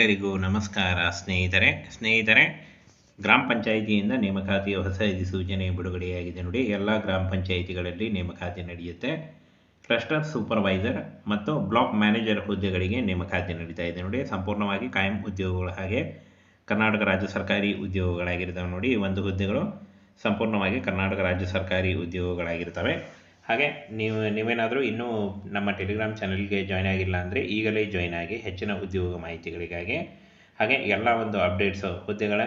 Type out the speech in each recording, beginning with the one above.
ಎಲ್ಲರಿಗೂ ನಮಸ್ಕಾರ ಸ್ನೇಹಿತರೆ. ಸ್ನೇಹಿತರೆ, ಗ್ರಾಮ ಪಂಚಾಯಿತಿಯಿಂದ ನೇಮಕಾತಿಯ ಹೊಸ ಅಧಿಸೂಚನೆ ಬಿಡುಗಡೆಯಾಗಿದೆ ನೋಡಿ. ಎಲ್ಲ ಗ್ರಾಮ ಪಂಚಾಯಿತಿಗಳಲ್ಲಿ ನೇಮಕಾತಿ ನಡೆಯುತ್ತೆ. ಕ್ಲಸ್ಟರ್ ಸೂಪರ್ವೈಸರ್ ಮತ್ತು ಬ್ಲಾಕ್ ಮ್ಯಾನೇಜರ್ ಹುದ್ದೆಗಳಿಗೆ ನೇಮಕಾತಿ ನಡೀತಾ ಇದೆ ನೋಡಿ. ಸಂಪೂರ್ಣವಾಗಿ ಕಾಯಂ ಉದ್ಯೋಗಗಳ ಹಾಗೆ ಕರ್ನಾಟಕ ರಾಜ್ಯ ಸರ್ಕಾರಿ ಉದ್ಯೋಗಗಳಾಗಿರ್ತವೆ ನೋಡಿ. ಒಂದು ಹುದ್ದೆಗಳು ಸಂಪೂರ್ಣವಾಗಿ ಕರ್ನಾಟಕ ರಾಜ್ಯ ಸರ್ಕಾರಿ ಉದ್ಯೋಗಗಳಾಗಿರ್ತವೆ. ಹಾಗೆ ನೀವು, ನೀವೇನಾದರೂ ಇನ್ನೂ ನಮ್ಮ ಟೆಲಿಗ್ರಾಮ್ ಚಾನಲ್ಗೆ ಜಾಯ್ನ್ ಆಗಿಲ್ಲ ಅಂದರೆ ಈಗಲೇ ಜಾಯ್ನ್ ಆಗಿ ಹೆಚ್ಚಿನ ಉದ್ಯೋಗ ಮಾಹಿತಿಗಳಿಗಾಗಿ ಹಾಗೆ ಎಲ್ಲ ಒಂದು ಅಪ್ಡೇಟ್ಸು ಹುದ್ದೆಗಳ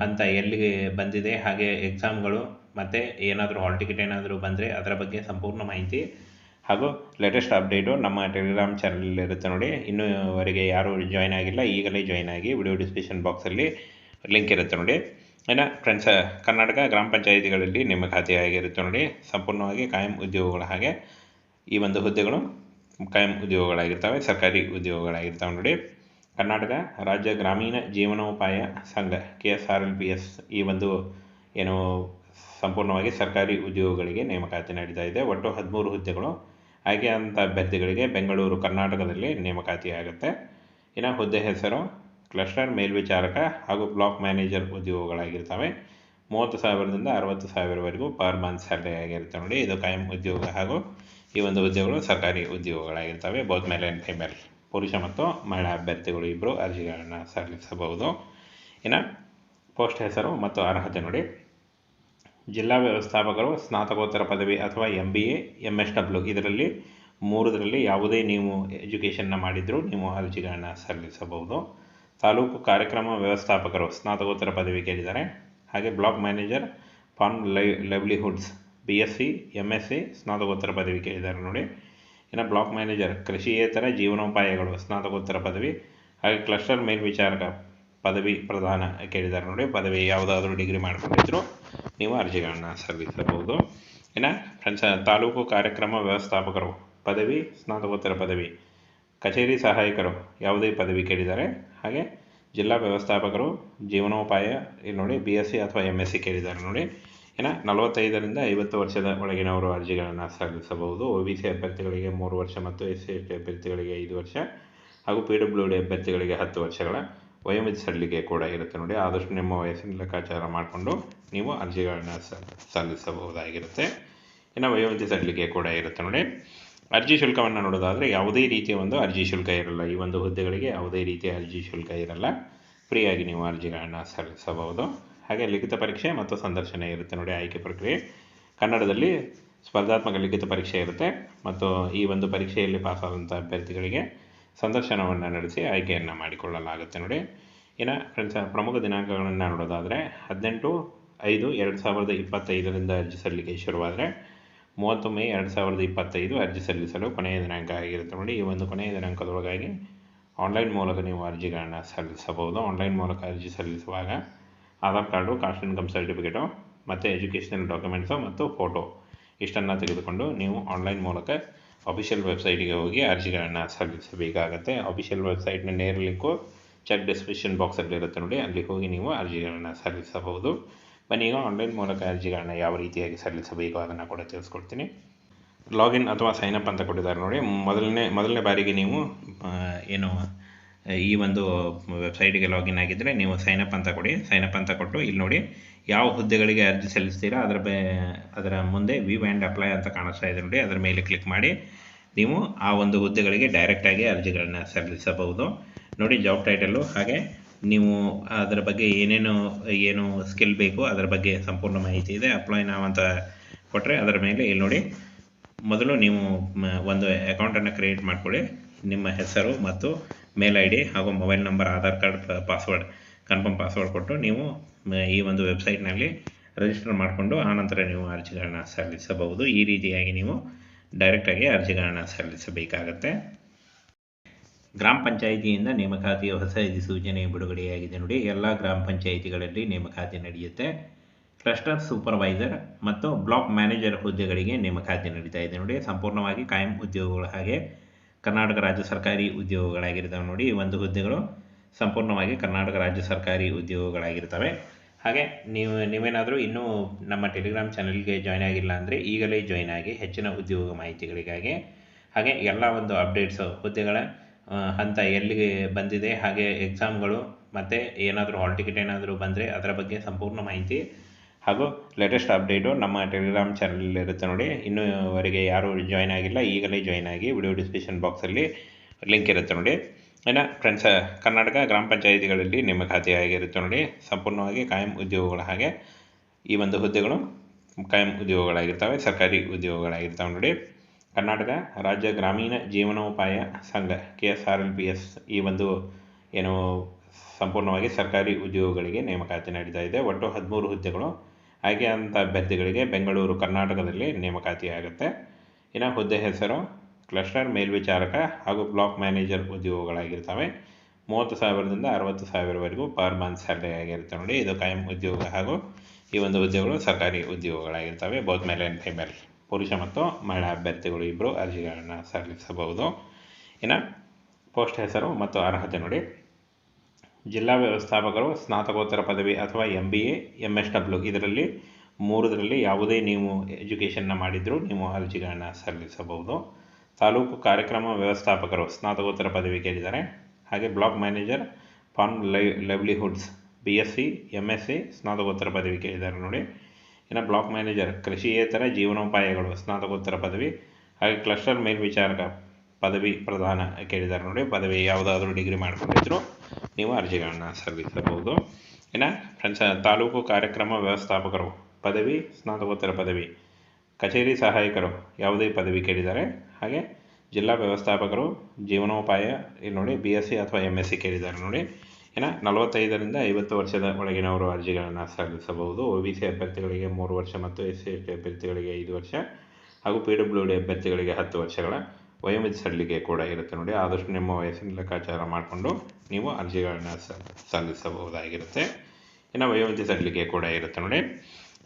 ಹಂತ ಎಲ್ಲಿಗೆ ಬಂದಿದೆ, ಹಾಗೆ ಎಕ್ಸಾಮ್ಗಳು ಮತ್ತು ಏನಾದರೂ ಹಾಲ್ ಟಿಕೆಟ್ ಏನಾದರೂ ಬಂದರೆ ಅದರ ಬಗ್ಗೆ ಸಂಪೂರ್ಣ ಮಾಹಿತಿ ಹಾಗೂ ಲೇಟೆಸ್ಟ್ ಅಪ್ಡೇಟು ನಮ್ಮ ಟೆಲಿಗ್ರಾಮ್ ಚಾನಲ್ ಇರುತ್ತೆ ನೋಡಿ. ಇನ್ನೂವರೆಗೆ ಯಾರು ಜಾಯ್ನ್ ಆಗಿಲ್ಲ, ಈಗಲೇ ಜಾಯ್ನ್ ಆಗಿ ವಿಡಿಯೋ ಡಿಸ್ಕ್ರಿಪ್ಷನ್ ಬಾಕ್ಸಲ್ಲಿ ಲಿಂಕ್ ಇರುತ್ತೆ ನೋಡಿ. ಇನ್ನು ಫ್ರೆಂಡ್ಸ್ ಕರ್ನಾಟಕ ಗ್ರಾಮ ಪಂಚಾಯಿತಿಗಳಲ್ಲಿ ನೇಮಕಾತಿ ಆಗಿರುತ್ತೆ ನೋಡಿ. ಸಂಪೂರ್ಣವಾಗಿ ಕಾಯಂ ಉದ್ಯೋಗಗಳ ಹಾಗೆ ಈ ಒಂದು ಹುದ್ದೆಗಳು ಕಾಯಂ ಉದ್ಯೋಗಗಳಾಗಿರ್ತವೆ, ಸರ್ಕಾರಿ ಉದ್ಯೋಗಗಳಾಗಿರ್ತವೆ ನೋಡಿ. ಕರ್ನಾಟಕ ರಾಜ್ಯ ಗ್ರಾಮೀಣ ಜೀವನೋಪಾಯ ಸಂಘ K S R L P S ಈ ಒಂದು ಏನು ಸಂಪೂರ್ಣವಾಗಿ ಸರ್ಕಾರಿ ಉದ್ಯೋಗಗಳಿಗೆ ನೇಮಕಾತಿ ನಡೀತಾ ಇದೆ. ಒಟ್ಟು ಹದಿಮೂರು ಹುದ್ದೆಗಳು. ಆಯ್ಕೆಯಾದಂಥ ಅಭ್ಯರ್ಥಿಗಳಿಗೆ ಬೆಂಗಳೂರು, ಕರ್ನಾಟಕದಲ್ಲಿ ನೇಮಕಾತಿ ಆಗುತ್ತೆ ಇನ್ನು ಹುದ್ದೆ ಹೆಸರು ಕ್ಲಸ್ಟರ್, ಮೇಲ್ವಿಚಾರಕ ಹಾಗೂ ಬ್ಲಾಕ್ ಮ್ಯಾನೇಜರ್ ಉದ್ಯೋಗಗಳಾಗಿರ್ತವೆ. ಮೂವತ್ತು ಸಾವಿರದಿಂದ ಅರವತ್ತು ಸಾವಿರವರೆಗೂ ಪರ್ ಮಂತ್ ಸ್ಯಾಲ್ರಿ ಆಗಿರುತ್ತೆ ನೋಡಿ. ಇದು ಕಾಯಂ ಉದ್ಯೋಗ ಹಾಗೂ ಈ ಒಂದು ಉದ್ಯೋಗಗಳು ಸರ್ಕಾರಿ ಉದ್ಯೋಗಗಳಾಗಿರ್ತವೆ, ಬೋತ್ ಮೇಲ್ ಆ್ಯಂಡ್ ಫಿಮೇಲ್. ಪುರುಷ ಮತ್ತು ಮಹಿಳಾ ಅಭ್ಯರ್ಥಿಗಳು ಇಬ್ಬರು ಅರ್ಜಿಗಳನ್ನು ಸಲ್ಲಿಸಬಹುದು. ಇನ್ನು ಪೋಸ್ಟ್ ಹೆಸರು ಮತ್ತು ಅರ್ಹತೆ ನೋಡಿ. ಜಿಲ್ಲಾ ವ್ಯವಸ್ಥಾಪಕರು ಸ್ನಾತಕೋತ್ತರ ಪದವಿ ಅಥವಾ M B A M S W ಇದರಲ್ಲಿ ಮೂರದರಲ್ಲಿ ಯಾವುದೇ ನೀವು ಎಜುಕೇಷನ್ನ ಮಾಡಿದರೂ ನೀವು ಅರ್ಜಿಗಳನ್ನು ಸಲ್ಲಿಸಬಹುದು. ತಾಲೂಕು ಕಾರ್ಯಕ್ರಮ ವ್ಯವಸ್ಥಾಪಕರು ಸ್ನಾತಕೋತ್ತರ ಪದವಿ ಕೇಳಿದ್ದಾರೆ. ಹಾಗೆ ಬ್ಲಾಕ್ ಮ್ಯಾನೇಜರ್ ಫಾರ್ಮ್ ಲೈ, livelihoods, B S C M S C ಸ್ನಾತಕೋತ್ತರ ಪದವಿ ಕೇಳಿದ್ದಾರೆ ನೋಡಿ. ಇನ್ನು ಬ್ಲಾಕ್ ಮ್ಯಾನೇಜರ್, ಕೃಷಿಯೇತರ ಜೀವನೋಪಾಯಗಳು ಸ್ನಾತಕೋತ್ತರ ಪದವಿ, ಹಾಗೆ ಕ್ಲಸ್ಟರ್ ಮೇಲ್ವಿಚಾರಕ ಪದವಿ ಪ್ರದಾನ ಕೇಳಿದ್ದಾರೆ ನೋಡಿ. ಪದವಿ ಯಾವುದಾದ್ರೂ ಡಿಗ್ರಿ ಮಾಡ್ಕೊಂಡಿದ್ರು ನೀವು ಅರ್ಜಿಗಳನ್ನು ಸಲ್ಲಿಸಬಹುದು. ಇನ್ನು ಫ್ರೆಂಡ್ಸ್, ತಾಲೂಕು ಕಾರ್ಯಕ್ರಮ ವ್ಯವಸ್ಥಾಪಕರು ಪದವಿ, ಸ್ನಾತಕೋತ್ತರ ಪದವಿ ಕಚೇರಿ ಸಹಾಯಕರು ಯಾವುದೇ ಪದವಿ ಕೇಳಿದ್ದಾರೆ ಹಾಗೆ ಜಿಲ್ಲಾ ವ್ಯವಸ್ಥಾಪಕರು ಜೀವನೋಪಾಯ, ಇಲ್ಲಿ ನೋಡಿ ಬಿ ಎಸ್ ಸಿ ಅಥವಾ ಎಂ ಎಸ್ ಸಿ ಕೇಳಿದ್ದಾರೆ ನೋಡಿ. ಇನ್ನು ನಲವತ್ತೈದರಿಂದ ಐವತ್ತು ವರ್ಷದ ಒಳಗಿನವರು ಅರ್ಜಿಗಳನ್ನು ಸಲ್ಲಿಸಬಹುದು. ಒ ಬಿ ಸಿ ಅಭ್ಯರ್ಥಿಗಳಿಗೆ ಮೂರು ವರ್ಷ ಮತ್ತು ಎಸ್ ಸಿ ಎಸ್ ಟಿ ಅಭ್ಯರ್ಥಿಗಳಿಗೆ ಐದು ವರ್ಷ ಹಾಗೂ ಪಿ ಡಬ್ಲ್ಯೂ ಡಿ ಅಭ್ಯರ್ಥಿಗಳಿಗೆ ಹತ್ತು ವರ್ಷಗಳ ವಯೋಮಿತಿ ಸಲ್ಲಿಕೆ ಕೂಡ ಇರುತ್ತೆ ನೋಡಿ. ಆದಷ್ಟು ನಿಮ್ಮ ವಯಸ್ಸಿನ ಲೆಕ್ಕಾಚಾರ ಮಾಡಿಕೊಂಡು ನೀವು ಅರ್ಜಿಗಳನ್ನು ಸಲ್ ಸಲ್ಲಿಸಬಹುದಾಗಿರುತ್ತೆ. ಇನ್ನು ವಯೋಮಿತಿ ಸಲ್ಲಿಕೆ ಕೂಡ ಇರುತ್ತೆ ನೋಡಿ. ಅರ್ಜಿ ಶುಲ್ಕವನ್ನು ನೋಡೋದಾದರೆ ಯಾವುದೇ ರೀತಿಯ ಒಂದು ಅರ್ಜಿ ಶುಲ್ಕ ಇರಲ್ಲ. ಈ ಒಂದು ಹುದ್ದೆಗಳಿಗೆ ಯಾವುದೇ ರೀತಿಯ ಅರ್ಜಿ ಶುಲ್ಕ ಇರಲ್ಲ. ಫ್ರೀಯಾಗಿ ನೀವು ಅರ್ಜಿಗಳನ್ನು ಸಲ್ಲಿಸಬಹುದು. ಹಾಗೆ ಲಿಖಿತ ಪರೀಕ್ಷೆ ಮತ್ತು ಸಂದರ್ಶನ ಇರುತ್ತೆ ನೋಡಿ ಆಯ್ಕೆ ಪ್ರಕ್ರಿಯೆ. ಕನ್ನಡದಲ್ಲಿ ಸ್ಪರ್ಧಾತ್ಮಕ ಲಿಖಿತ ಪರೀಕ್ಷೆ ಇರುತ್ತೆ ಮತ್ತು ಈ ಒಂದು ಪರೀಕ್ಷೆಯಲ್ಲಿ ಪಾಸಾದಂಥ ಅಭ್ಯರ್ಥಿಗಳಿಗೆ ಸಂದರ್ಶನವನ್ನು ನಡೆಸಿ ಆಯ್ಕೆಯನ್ನು ಮಾಡಿಕೊಳ್ಳಲಾಗುತ್ತೆ ನೋಡಿ. ಇನ್ನು ಫ್ರೆಂಡ್ಸ್, ಪ್ರಮುಖ ದಿನಾಂಕಗಳನ್ನು ನೋಡೋದಾದರೆ ಹದಿನೆಂಟು ಐದು ಎರಡು ಸಾವಿರದ ಇಪ್ಪತ್ತೈದರಿಂದ ಅರ್ಜಿ ಸಲ್ಲಿಕೆ ಶುರುವಾದರೆ ಮೂವತ್ತು ಮೇ ಎರಡು ಸಾವಿರದ ಇಪ್ಪತ್ತೈದು ಅರ್ಜಿ ಸಲ್ಲಿಸಲು ಕೊನೆಯ ದಿನಾಂಕ ಆಗಿರುತ್ತೆ ನೋಡಿ. ಈ ಒಂದು ಕೊನೆಯ ದಿನಾಂಕದೊಳಗಾಗಿ ಆನ್ಲೈನ್ ಮೂಲಕ ನೀವು ಅರ್ಜಿಗಳನ್ನು ಸಲ್ಲಿಸಬಹುದು. ಆನ್ಲೈನ್ ಮೂಲಕ ಅರ್ಜಿ ಸಲ್ಲಿಸುವಾಗ Aadhaar card caste income certificate ಮತ್ತು ಎಜುಕೇಷನಲ್ ಡಾಕ್ಯುಮೆಂಟ್ಸು ಮತ್ತು ಫೋಟೋ ಇಷ್ಟನ್ನು ತೆಗೆದುಕೊಂಡು ನೀವು ಆನ್ಲೈನ್ ಮೂಲಕ ಅಫಿಷಿಯಲ್ ವೆಬ್ಸೈಟಿಗೆ ಹೋಗಿ ಅರ್ಜಿಗಳನ್ನು ಸಲ್ಲಿಸಬೇಕಾಗತ್ತೆ. ಅಫಿಷಿಯಲ್ ವೆಬ್ಸೈಟ್ನ ನೇರ ಲಿಂಕು ಚೆಕ್ ಡಿಸ್ಕ್ರಿಪ್ಷನ್ ಬಾಕ್ಸಲ್ಲಿರುತ್ತೆ ನೋಡಿ. ಅಲ್ಲಿ ಹೋಗಿ ನೀವು ಅರ್ಜಿಗಳನ್ನು ಸಲ್ಲಿಸಬಹುದು. ಬನ್ನಿ ಆನ್ಲೈನ್ ಮೂಲಕ ಅರ್ಜಿಗಳನ್ನ ಯಾವ ರೀತಿಯಾಗಿ ಸಲ್ಲಿಸಬೇಕು ಅದನ್ನು ಕೂಡ ತಿಳಿಸ್ಕೊಡ್ತೀನಿ. ಲಾಗಿನ್ ಅಥವಾ ಸೈನ್ ಅಪ್ ಅಂತ ಕೊಟ್ಟಿದ್ದಾರೆ ನೋಡಿ. ಮೊದಲನೇ ಮೊದಲನೇ ಬಾರಿಗೆ ನೀವು ಏನು, ಈ ಒಂದು ವೆಬ್ಸೈಟಿಗೆ ಲಾಗಿನ್ ಆಗಿದ್ದರೆ ನೀವು ಸೈನ್ ಅಪ್ ಅಂತ ಕೊಡಿ. ಸೈನಪ್ ಅಂತ ಕೊಟ್ಟು ಇಲ್ಲಿ ನೋಡಿ ಯಾವ ಹುದ್ದೆಗಳಿಗೆ ಅರ್ಜಿ ಸಲ್ಲಿಸ್ತೀರಾ, ಅದರ ಬೇ, ಅದರ ಮುಂದೆ ವ್ಯೂ ಆ್ಯಂಡ್ ಅಪ್ಲೈ ಅಂತ ಕಾಣಿಸ್ತಾ ಇದೆ ನೋಡಿ. ಅದರ ಮೇಲೆ ಕ್ಲಿಕ್ ಮಾಡಿ ನೀವು ಆ ಒಂದು ಹುದ್ದೆಗಳಿಗೆ ಡೈರೆಕ್ಟಾಗಿ ಅರ್ಜಿಗಳನ್ನು ಸಲ್ಲಿಸಬಹುದು. ನೋಡಿ ಜಾಬ್ ಟೈಟಲ್ಲು ಹಾಗೆ ನೀವು ಅದರ ಬಗ್ಗೆ ಏನೇನು, ಏನು ಸ್ಕಿಲ್ ಬೇಕು ಅದರ ಬಗ್ಗೆ ಸಂಪೂರ್ಣ ಮಾಹಿತಿ ಇದೆ. ಅಪ್ಲೈ ನಾವು ಅಂತ ಕೊಟ್ಟರೆ ಅದರ ಮೇಲೆ ಇಲ್ಲಿ ನೋಡಿ. ಮೊದಲು ನೀವು ಒಂದು ಅಕೌಂಟನ್ನು ಕ್ರಿಯೇಟ್ ಮಾಡಿಕೊಳ್ಳಿ. ನಿಮ್ಮ ಹೆಸರು ಮತ್ತು ಮೇಲ್ ಐ ಡಿ ಹಾಗೂ mobile number Aadhaar card password confirm password ಕೊಟ್ಟು ನೀವು ಈ ಒಂದು ವೆಬ್ಸೈಟ್ನಲ್ಲಿ ರಿಜಿಸ್ಟರ್ ಮಾಡಿಕೊಂಡು ಆನಂತರ ನೀವು ಅರ್ಜಿಗಳನ್ನ ಸಲ್ಲಿಸಬಹುದು. ಈ ರೀತಿಯಾಗಿ ನೀವು ಡೈರೆಕ್ಟಾಗಿ ಅರ್ಜಿಗಳನ್ನ ಸಲ್ಲಿಸಬೇಕಾಗತ್ತೆ. ಗ್ರಾಮ ಪಂಚಾಯಿತಿಯಿಂದ ನೇಮಕಾತಿಯ ಹೊಸ ಅಧಿಸೂಚನೆ ಬಿಡುಗಡೆಯಾಗಿದೆ ನೋಡಿ. ಎಲ್ಲ ಗ್ರಾಮ ಪಂಚಾಯಿತಿಗಳಲ್ಲಿ ನೇಮಕಾತಿ ನಡೆಯುತ್ತೆ. ಕ್ಲಸ್ಟರ್ ಸೂಪರ್ವೈಸರ್ ಮತ್ತು ಬ್ಲಾಕ್ ಮ್ಯಾನೇಜರ್ ಹುದ್ದೆಗಳಿಗೆ ನೇಮಕಾತಿ ನಡೀತಾ ಇದೆ ನೋಡಿ. ಸಂಪೂರ್ಣವಾಗಿ ಕಾಯಂ ಉದ್ಯೋಗಗಳ ಹಾಗೆ ಕರ್ನಾಟಕ ರಾಜ್ಯ ಸರ್ಕಾರಿ ಉದ್ಯೋಗಗಳಾಗಿರ್ತವೆ ನೋಡಿ. ಈ ಒಂದು ಹುದ್ದೆಗಳು ಸಂಪೂರ್ಣವಾಗಿ ಕರ್ನಾಟಕ ರಾಜ್ಯ ಸರ್ಕಾರಿ ಉದ್ಯೋಗಗಳಾಗಿರ್ತವೆ. ಹಾಗೆ ನೀವು, ನೀವೇನಾದರೂ ಇನ್ನೂ ನಮ್ಮ ಟೆಲಿಗ್ರಾಮ್ ಚಾನಲ್ಗೆ ಜಾಯ್ನ್ ಆಗಿಲ್ಲ ಅಂದರೆ ಈಗಲೇ ಜಾಯ್ನ್ ಆಗಿ ಹೆಚ್ಚಿನ ಉದ್ಯೋಗ ಮಾಹಿತಿಗಳಿಗಾಗಿ ಹಾಗೆ ಎಲ್ಲ ಒಂದು ಅಪ್ಡೇಟ್ಸು ಹುದ್ದೆಗಳ ಹಂತ ಎಲ್ಲಿಗೆ ಬಂದಿದೆ, ಹಾಗೆ ಎಕ್ಸಾಮ್ಗಳು ಮತ್ತು ಏನಾದರೂ ಹಾಲ್ ಟಿಕೆಟ್ ಏನಾದರೂ ಬಂದರೆ ಅದರ ಬಗ್ಗೆ ಸಂಪೂರ್ಣ ಮಾಹಿತಿ. ಹಾಗೂ ಲೇಟೆಸ್ಟ್ ಅಪ್ಡೇಟು ನಮ್ಮ ಟೆಲಿಗ್ರಾಮ್ ಚಾನಲ್ ಇರುತ್ತೆ ನೋಡಿ. ಇನ್ನೂವರೆಗೆ ಯಾರೂ ಜಾಯ್ನ್ ಆಗಿಲ್ಲ, ಈಗಲೇ ಜಾಯ್ನ್ ಆಗಿ ವಿಡಿಯೋ ಡಿಸ್ಕ್ರಿಪ್ಷನ್ ಬಾಕ್ಸಲ್ಲಿ ಲಿಂಕ್ ಇರುತ್ತೆ ನೋಡಿ. ಇನ್ನು ಫ್ರೆಂಡ್ಸ್ ಕರ್ನಾಟಕ ಗ್ರಾಮ ಪಂಚಾಯಿತಿಗಳಲ್ಲಿ ನಿಮ್ಮ ಖಾತೆಯಾಗಿರುತ್ತೆ ನೋಡಿ. ಸಂಪೂರ್ಣವಾಗಿ ಕಾಯಂ ಉದ್ಯೋಗಗಳ ಹಾಗೆ ಈ ಒಂದು ಹುದ್ದೆಗಳು ಕಾಯಂ ಉದ್ಯೋಗಗಳಾಗಿರ್ತವೆ, ಸರ್ಕಾರಿ ಉದ್ಯೋಗಗಳಾಗಿರ್ತವೆ ನೋಡಿ. ಕರ್ನಾಟಕ ರಾಜ್ಯ ಗ್ರಾಮೀಣ ಜೀವನೋಪಾಯ ಸಂಘ K S R L P S ಈ ಒಂದು ಏನು ಸಂಪೂರ್ಣವಾಗಿ ಸರ್ಕಾರಿ ಉದ್ಯೋಗಗಳಿಗೆ ನೇಮಕಾತಿ ನಡೀತಾ ಇದೆ. ಒಟ್ಟು ಹದಿಮೂರು ಹುದ್ದೆಗಳು ಆಯ್ಕೆಯಾದಂಥ ಅಭ್ಯರ್ಥಿಗಳಿಗೆ ಬೆಂಗಳೂರು, ಕರ್ನಾಟಕದಲ್ಲಿ ನೇಮಕಾತಿ ಆಗುತ್ತೆ ಇನ್ನು ಹುದ್ದೆ ಹೆಸರು ಕ್ಲಸ್ಟರ್ ಮೇಲ್ವಿಚಾರಕ ಹಾಗೂ ಬ್ಲಾಕ್ ಮ್ಯಾನೇಜರ್ ಉದ್ಯೋಗಗಳಾಗಿರ್ತವೆ. ಮೂವತ್ತು ಸಾವಿರದಿಂದ ಅರವತ್ತು ಸಾವಿರವರೆಗೂ ಪರ್ ಮಂತ್ ಸ್ಯಾಲರಿ ಆಗಿರುತ್ತೆ ನೋಡಿ. ಇದು ಕಾಯಂ ಉದ್ಯೋಗ ಹಾಗೂ ಈ ಒಂದು ಉದ್ಯೋಗಗಳು ಸರ್ಕಾರಿ ಉದ್ಯೋಗಗಳಾಗಿರ್ತವೆ. ಬೋತ್ ಮೇಲೆ ಆ್ಯಂಡ್ ಫಿಮೇಲ್ ಪುರುಷ ಮತ್ತು ಮಹಿಳಾ ಅಭ್ಯರ್ಥಿಗಳು ಇಬ್ಬರು ಅರ್ಜಿಗಳನ್ನು ಸಲ್ಲಿಸಬಹುದು. ಇನ್ನು ಪೋಸ್ಟ್ ಹೆಸರು ಮತ್ತು ಅರ್ಹತೆ ನೋಡಿ. ಜಿಲ್ಲಾ ವ್ಯವಸ್ಥಾಪಕರು ಸ್ನಾತಕೋತ್ತರ ಪದವಿ ಅಥವಾ M B A M S W ಇದರಲ್ಲಿ ಮೂರರಲ್ಲಿ ಯಾವುದೇ ನೀವು ಎಜುಕೇಷನ್ನ ಮಾಡಿದರೂ ನೀವು ಅರ್ಜಿಗಳನ್ನು ಸಲ್ಲಿಸಬಹುದು. ತಾಲೂಕು ಕಾರ್ಯಕ್ರಮ ವ್ಯವಸ್ಥಾಪಕರು ಸ್ನಾತಕೋತ್ತರ ಪದವಿ ಕೇಳಿದ್ದಾರೆ. ಹಾಗೆ block manager farm livelihoods B S C M S C ಸ್ನಾತಕೋತ್ತರ ಪದವಿ ಕೇಳಿದ್ದಾರೆ ನೋಡಿ. ಇನ್ನು ಬ್ಲಾಕ್ ಮ್ಯಾನೇಜರ್ ಕೃಷಿಯೇತರ ಜೀವನೋಪಾಯಗಳು, ಸ್ನಾತಕೋತ್ತರ ಪದವಿ ಹಾಗೆ ಕ್ಲಸ್ಟರ್ ಮೇಲ್ವಿಚಾರಕ ಪದವಿ ಪ್ರದಾನ ಕೇಳಿದ್ದಾರೆ ನೋಡಿ, ಪದವಿ ಯಾವುದಾದ್ರೂ ಡಿಗ್ರಿ ಮಾಡ್ಕೊಂಡಿದ್ರು ನೀವು ಅರ್ಜಿಗಳನ್ನು ಸಲ್ಲಿಸಬಹುದು. ಇನ್ನು ಫ್ರೆಂಡ್ಸ್ ತಾಲೂಕು ಕಾರ್ಯಕ್ರಮ ವ್ಯವಸ್ಥಾಪಕರು, ಪದವಿ, ಸ್ನಾತಕೋತ್ತರ ಪದವಿ, ಕಚೇರಿ ಸಹಾಯಕರು ಯಾವುದೇ ಪದವಿ ಕೇಳಿದ್ದಾರೆ ಹಾಗೆ ಜಿಲ್ಲಾ ವ್ಯವಸ್ಥಾಪಕರು, ಜೀವನೋಪಾಯ, ಇಲ್ಲಿ ನೋಡಿ ಬಿ ಎಸ್ ಸಿ ಅಥವಾ ಎಂ ಎಸ್ ಸಿ ಕೇಳಿದ್ದಾರೆ ನೋಡಿ. ಇನ್ನು ನಲವತ್ತೈದರಿಂದ ಐವತ್ತು ವರ್ಷದ ಒಳಗಿನವರು ಅರ್ಜಿಗಳನ್ನು ಸಲ್ಲಿಸಬಹುದು. ಒ ಬಿ ಸಿ ಅಭ್ಯರ್ಥಿಗಳಿಗೆ ಮೂರು ವರ್ಷ ಮತ್ತು ಎಸ್ ಸಿ ಎಸ್ ಟಿ ಅಭ್ಯರ್ಥಿಗಳಿಗೆ ಐದು ವರ್ಷ ಹಾಗೂ ಪಿ ಡಬ್ಲ್ಯೂ ಡಿ ಅಭ್ಯರ್ಥಿಗಳಿಗೆ ಹತ್ತು ವರ್ಷಗಳ ವಯೋಮಿತಿ ಕೂಡ ಇರುತ್ತೆ ನೋಡಿ. ಆದಷ್ಟು ನಿಮ್ಮ ವಯಸ್ಸಿನ ಲೆಕ್ಕಾಚಾರ ಮಾಡಿಕೊಂಡು ನೀವು ಅರ್ಜಿಗಳನ್ನು ಸಲ್ಲಿಸಬಹುದಾಗಿರುತ್ತೆ. ಇನ್ನು ವಯೋಮಿತಿ ಸಡಿಲಿಕೆ ಕೂಡ ಇರುತ್ತೆ ನೋಡಿ.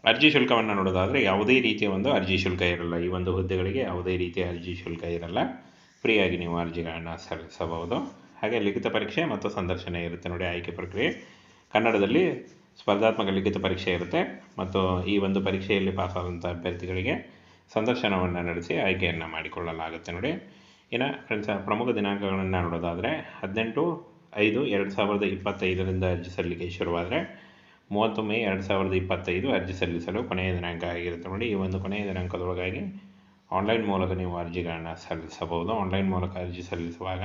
ಅರ್ಜಿ ಶುಲ್ಕವನ್ನು ನೋಡೋದಾದರೆ ಯಾವುದೇ ರೀತಿಯ ಒಂದು ಅರ್ಜಿ ಶುಲ್ಕ ಇರಲ್ಲ. ಈ ಒಂದು ಹುದ್ದೆಗಳಿಗೆ ಯಾವುದೇ ರೀತಿಯ ಅರ್ಜಿ ಶುಲ್ಕ ಇರಲ್ಲ. ಫ್ರೀಯಾಗಿ ನೀವು ಅರ್ಜಿಗಳನ್ನು ಸಲ್ಲಿಸಬಹುದು. ಹಾಗೆ ಲಿಖಿತ ಪರೀಕ್ಷೆ ಮತ್ತು ಸಂದರ್ಶನ ಇರುತ್ತೆ ನೋಡಿ ಆಯ್ಕೆ ಪ್ರಕ್ರಿಯೆ. ಕನ್ನಡದಲ್ಲಿ ಸ್ಪರ್ಧಾತ್ಮಕ ಲಿಖಿತ ಪರೀಕ್ಷೆ ಇರುತ್ತೆ ಮತ್ತು ಈ ಒಂದು ಪರೀಕ್ಷೆಯಲ್ಲಿ ಪಾಸಾದಂಥ ಅಭ್ಯರ್ಥಿಗಳಿಗೆ ಸಂದರ್ಶನವನ್ನು ನಡೆಸಿ ಆಯ್ಕೆಯನ್ನು ಮಾಡಿಕೊಳ್ಳಲಾಗುತ್ತೆ ನೋಡಿ. ಇನ್ನು ಫ್ರೆಂಡ್ಸ್ ಪ್ರಮುಖ ದಿನಾಂಕಗಳನ್ನು ನೋಡೋದಾದರೆ ಹದಿನೆಂಟು ಐದು ಎರಡು ಸಾವಿರದ ಇಪ್ಪತ್ತೈದರಿಂದ ಅರ್ಜಿ ಸಲ್ಲಿಕೆ ಶುರುವಾದರೆ ಮೂವತ್ತು ಮೇ ಎರಡು ಸಾವಿರದ ಇಪ್ಪತ್ತೈದು ಅರ್ಜಿ ಸಲ್ಲಿಸಲು ಕೊನೆಯ ದಿನಾಂಕ ಆಗಿರುತ್ತೆ ನೋಡಿ. ಈ ಒಂದು ಕೊನೆಯ ದಿನಾಂಕದೊಳಗಾಗಿ ಆನ್ಲೈನ್ ಮೂಲಕ ನೀವು ಅರ್ಜಿಗಳನ್ನು ಸಲ್ಲಿಸಬಹುದು. ಆನ್ಲೈನ್ ಮೂಲಕ ಅರ್ಜಿ ಸಲ್ಲಿಸುವಾಗ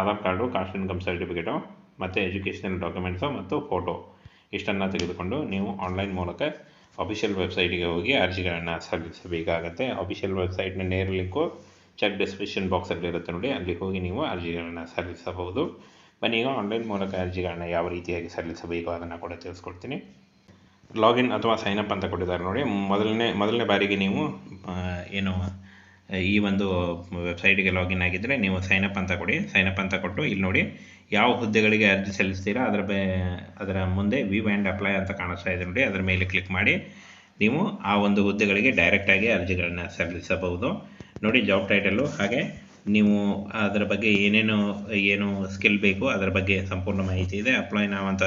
Aadhaar card, caste income certificate, ಮತ್ತು ಎಜುಕೇಷನಲ್ ಡಾಕ್ಯುಮೆಂಟ್ಸು ಮತ್ತು ಫೋಟೋ. ಇಷ್ಟನ್ನು ತೆಗೆದುಕೊಂಡು ನೀವು ಆನ್ಲೈನ್ ಮೂಲಕ ಅಫಿಷಿಯಲ್ ವೆಬ್ಸೈಟಿಗೆ ಹೋಗಿ ಅರ್ಜಿಗಳನ್ನು ಸಲ್ಲಿಸಬೇಕಾಗತ್ತೆ. ಅಫಿಷಿಯಲ್ ವೆಬ್ಸೈಟ್ನ ನೇರ ಲಿಂಕು ಚೆಕ್ ಡಿಸ್ಕ್ರಿಪ್ಷನ್ ಬಾಕ್ಸಲ್ಲಿ ಇರುತ್ತೆ ನೋಡಿ. ಅಲ್ಲಿ ಹೋಗಿ ನೀವು ಅರ್ಜಿಗಳನ್ನು ಸಲ್ಲಿಸಬಹುದು. ಬನ್ನಿ, ಈಗ ಆನ್ಲೈನ್ ಮೂಲಕ ಅರ್ಜಿಗಳನ್ನ ಯಾವ ರೀತಿಯಾಗಿ ಸಲ್ಲಿಸಬೇಕು ಅದನ್ನು ಕೂಡ ತಿಳಿಸ್ಕೊಡ್ತೀನಿ. ಲಾಗಿನ್ ಅಥವಾ ಸೈನ್ ಅಪ್ ಅಂತ ಕೊಟ್ಟಿದ್ದಾರೆ ನೋಡಿ. ಮೊದಲನೇ ಮೊದಲನೇ ಬಾರಿಗೆ ನೀವು ಏನು ಈ ಒಂದು ವೆಬ್ಸೈಟ್ಗೆ ಲಾಗಿನ್ ಆಗಿದ್ದರೆ ನೀವು ಸೈನಪ್ ಅಂತ ಕೊಡಿ. ಸೈನಪ್ ಅಂತ ಕೊಟ್ಟು ಇಲ್ಲಿ ನೋಡಿ ಯಾವ ಹುದ್ದೆಗಳಿಗೆ ಅರ್ಜಿ ಸಲ್ಲಿಸ್ತೀರಾ, ಅದರ ಬೇ, ಅದರ ಮುಂದೆ ವ್ಯೂ ಆ್ಯಂಡ್ ಅಪ್ಲೈ ಅಂತ ಕಾಣಿಸ್ತಾ ಇದೆ ನೋಡಿ. ಅದರ ಮೇಲೆ ಕ್ಲಿಕ್ ಮಾಡಿ ನೀವು ಆ ಒಂದು ಹುದ್ದೆಗಳಿಗೆ ಡೈರೆಕ್ಟಾಗಿ ಅರ್ಜಿಗಳನ್ನು ಸಲ್ಲಿಸಬಹುದು. ನೋಡಿ ಜಾಬ್ ಟೈಟಲ್ಲು ಹಾಗೆ ನೀವು ಅದರ ಬಗ್ಗೆ ಏನೇನು, ಏನು ಸ್ಕಿಲ್ ಬೇಕು ಅದರ ಬಗ್ಗೆ ಸಂಪೂರ್ಣ ಮಾಹಿತಿ ಇದೆ. ಅಪ್ಲೈ ನಾವು ಅಂತ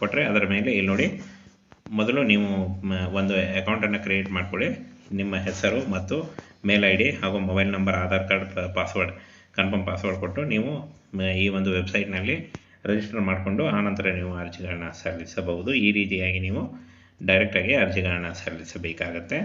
ಕೊಟ್ಟರೆ ಅದರ ಮೇಲೆ ಇಲ್ಲಿ ನೋಡಿ ಮೊದಲು ನೀವು ಒಂದು ಅಕೌಂಟನ್ನು ಕ್ರಿಯೇಟ್ ಮಾಡಿಕೊಳ್ಳಿ. ನಿಮ್ಮ ಹೆಸರು ಮತ್ತು ಮೇಲ್ ಐ ಡಿ ಹಾಗೂ mobile number, Aadhaar card password, confirm password ಕೊಟ್ಟು ನೀವು ಈ ಒಂದು ವೆಬ್ಸೈಟ್ನಲ್ಲಿ ರಿಜಿಸ್ಟರ್ ಮಾಡಿಕೊಂಡು ಆನಂತರ ನೀವು ಅರ್ಜಿಗಳನ್ನ ಸಲ್ಲಿಸಬಹುದು. ಈ ರೀತಿಯಾಗಿ ನೀವು ಡೈರೆಕ್ಟಾಗಿ ಅರ್ಜಿಗಳನ್ನ ಸಲ್ಲಿಸಬೇಕಾಗತ್ತೆ.